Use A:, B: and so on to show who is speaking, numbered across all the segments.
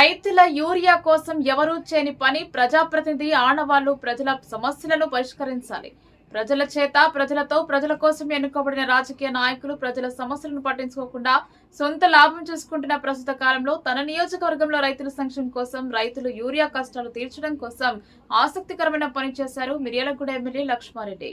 A: రైతుల యూరియా కోసం ఎవరూ చేయని పని ప్రజాప్రతినిధి ఆనవాళ్ళు ప్రజల సమస్యలను పరిష్కరించాలి. ప్రజల చేత ప్రజలతో ప్రజల కోసం ఎన్నుకోబడిన రాజకీయ నాయకులు ప్రజల సమస్యలను పట్టించుకోకుండా సొంత లాభం చూసుకుంటున్న ప్రస్తుత కాలంలో తన నియోజకవర్గంలో రైతుల సంక్షేమం కోసం రైతులు యూరియా కష్టాలు తీర్చడం కోసం ఆసక్తికరమైన పని చేశారు మిర్యాలగూడ ఎమ్మెల్యే లక్ష్మారెడ్డి.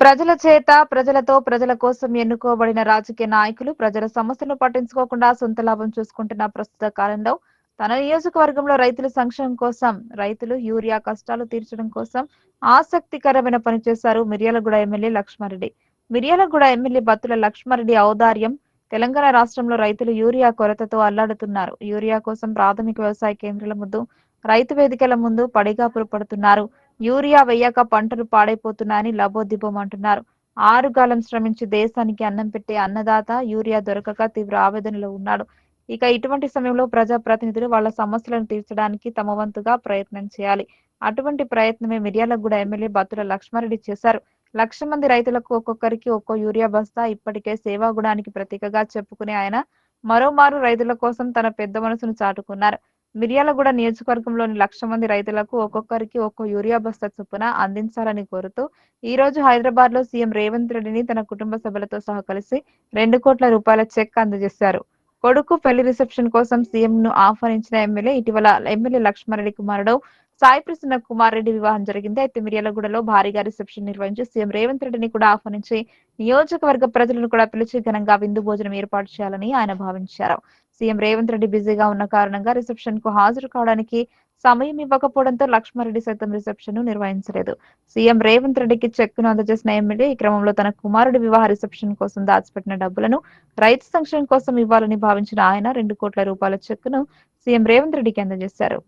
A: ప్రజల చేత ప్రజలతో ప్రజల కోసం ఎన్నుకోబడిన రాజకీయ నాయకులు ప్రజల సమస్యలను పట్టించుకోకుండా సొంత లాభం చూసుకుంటున్న ప్రస్తుత కాలంలో తన నియోజకవర్గంలో రైతుల సంక్షేమం కోసం రైతులు యూరియా కష్టాలు తీర్చడం కోసం ఆసక్తికరమైన పని చేశారు మిర్యాలగూడ ఎమ్మెల్యే లక్ష్మారెడ్డి. మిర్యాలగూడ ఎమ్మెల్యే బత్తుల లక్ష్మారెడ్డి ఔదార్యం తెలంగాణ రాష్ట్రంలో రైతులు యూరియా కొరతతో అల్లాడుతున్నారు. యూరియా కోసం ప్రాథమిక వ్యవసాయ కేంద్రాల ముందు రైతు వేదికల ముందు పడిగాపులు పడుతున్నారు. యూరియా వేయక పంటలు పాడైపోతున్నాయని లబోదిబం అంటున్నారు. ఆరుగాలం శ్రమించి దేశానికి అన్నం పెట్టే అన్నదాత యూరియా దొరకక తీవ్ర ఆవేదనలో ఉన్నాడు. ఇక ఇటువంటి సమయంలో ప్రజా ప్రతినిధులు వాళ్ళ సమస్యలను తీర్చడానికి తమ వంతుగా ప్రయత్నం చేయాలి. అటువంటి ప్రయత్నమే మిర్యాలగూడ ఎమ్మెల్యే బత్తుల లక్ష్మారెడ్డి చేశారు. లక్ష మంది రైతులకు ఒక్కొక్కరికి ఒక్కో యూరియా బస్తా ఇప్పటికే సేవాగుణానికి ప్రతీకగా చెప్పుకునే ఆయన మరోమారు రైతుల కోసం తన పెద్ద మనసును చాటుకున్నారు. మిర్యాలగూడ నియోజకవర్గంలోని లక్ష మంది రైతులకు ఒక్కొక్కరికి ఒక్కో యూరియా బస్తా చొప్పున అందించాలని కోరుతూ ఈ రోజు హైదరాబాద్లో సీఎం రేవంత్ రెడ్డిని తన కుటుంబ సభ్యులతో సహా కలిసి రెండు కోట్ల రూపాయల చెక్ అందజేశారు. కొడుకు పెళ్ళి రిసెప్షన్ కోసం సీఎం ను ఆహ్వానించిన ఎమ్మెల్యే ఇటీవల ఎమ్మెల్యే లక్ష్మారెడ్డి కుమారుడు సాయి ప్రసన్న కుమార్ రెడ్డి వివాహం జరిగింది. అయితే మిర్యాలగూడలో భారీగా రిసెప్షన్ నిర్వహించి సీఎం రేవంత్ రెడ్డిని కూడా ఆహ్వానించి నియోజకవర్గ ప్రజలను కూడా పిలిచి ఘనంగా విందు భోజనం ఏర్పాటు చేయాలని ఆయన భావించారు. సీఎం రేవంత్ రెడ్డి బిజీగా ఉన్న కారణంగా రిసెప్షన్కు హాజరు కావడానికి సమయం ఇవ్వకపోవడంతో లక్ష్మారెడ్డి సైతం రిసెప్షన్ను నిర్వహించలేదు. సీఎం రేవంత్ రెడ్డికి చెక్కును అందజేసిన ఎమ్మెల్యే ఈ క్రమంలో తన కుమారుడి వివాహ రిసెప్షన్ కోసం దాచిపెట్టిన డబ్బులను రైతు సంక్షేమం కోసం ఇవ్వాలని భావించిన ఆయన రెండు కోట్ల రూపాయల చెక్కును సీఎం రేవంత్ రెడ్డికి అందజేశారు.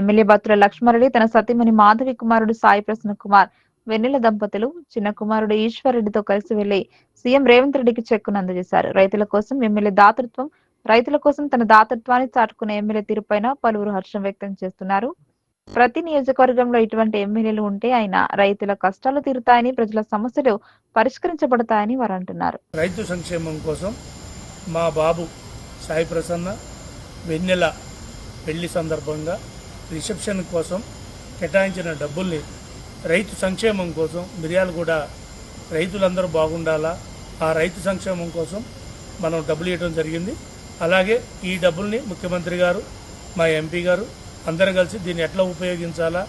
A: ఎమ్మెల్యే బత్తుల లక్ష్మారెడ్డి తన సతీమణి మాధవి కుమారుడు సాయి ప్రసన్న కుమార్ వెన్నెల దంపతులు చిన్న కుమారుడు ఈశ్వర్ రెడ్డితో కలిసి వెళ్ళి సీఎం రేవంత్ రెడ్డికి చెక్కును అందజేశారు. రైతుల కోసం ఎమ్మెల్యే దాతృత్వం రైతుల కోసం తన దాతృత్వాన్ని చాటుకున్న ఎమ్మెల్యే తీరుపైన పలువురు హర్షం వ్యక్తం చేస్తున్నారు. ప్రతి నియోజకవర్గంలో ఇటువంటి ఎమ్మెల్యేలు ఉంటే ఆయన రైతుల కష్టాలు తీరుతాయని ప్రజల సమస్యలు పరిష్కరించబడతాయని వారు అంటున్నారు.
B: రైతు సంక్షేమం కోసం మా బాబు సాయి ప్రసన్న వెన్నెల పెళ్ళి సందర్భంగా రిసెప్షన్ కోసం కేటాయించిన డబ్బుల్ని రైతు సంక్షేమం కోసం మిర్యాలగూడ రైతులందరూ బాగుండాలా? ఆ రైతు సంక్షేమం కోసం మనం డబ్బులు ఇవ్వడం జరిగింది. అలాగే ఈ డబ్బుల్ని ముఖ్యమంత్రి గారు మా ఎంపీ గారు అందరూ కలిసి దీన్ని ఎట్లా ఉపయోగించాలా?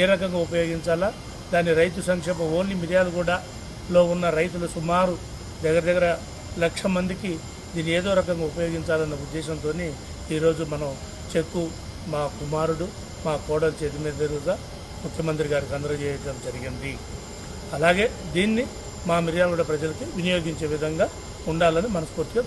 B: ఏ రకంగా ఉపయోగించాలా? దాన్ని రైతు సంక్షేమం ఓన్లీ మిర్యాలగూడలో ఉన్న రైతులు సుమారు దగ్గర దగ్గర లక్ష మందికి దీన్ని ఏదో రకంగా ఉపయోగించాలన్న ఉద్దేశంతో ఈరోజు మనం చెక్కు మా కుమారుడు మా కోడలు చేతి మీద జరుగుతా ముఖ్యమంత్రి గారికి అందజేయడం జరిగింది. అలాగే దీన్ని మా మిర్యాలగూడ ప్రజలకి వినియోగించే విధంగా ఉండాలని మనస్ఫూర్తిగా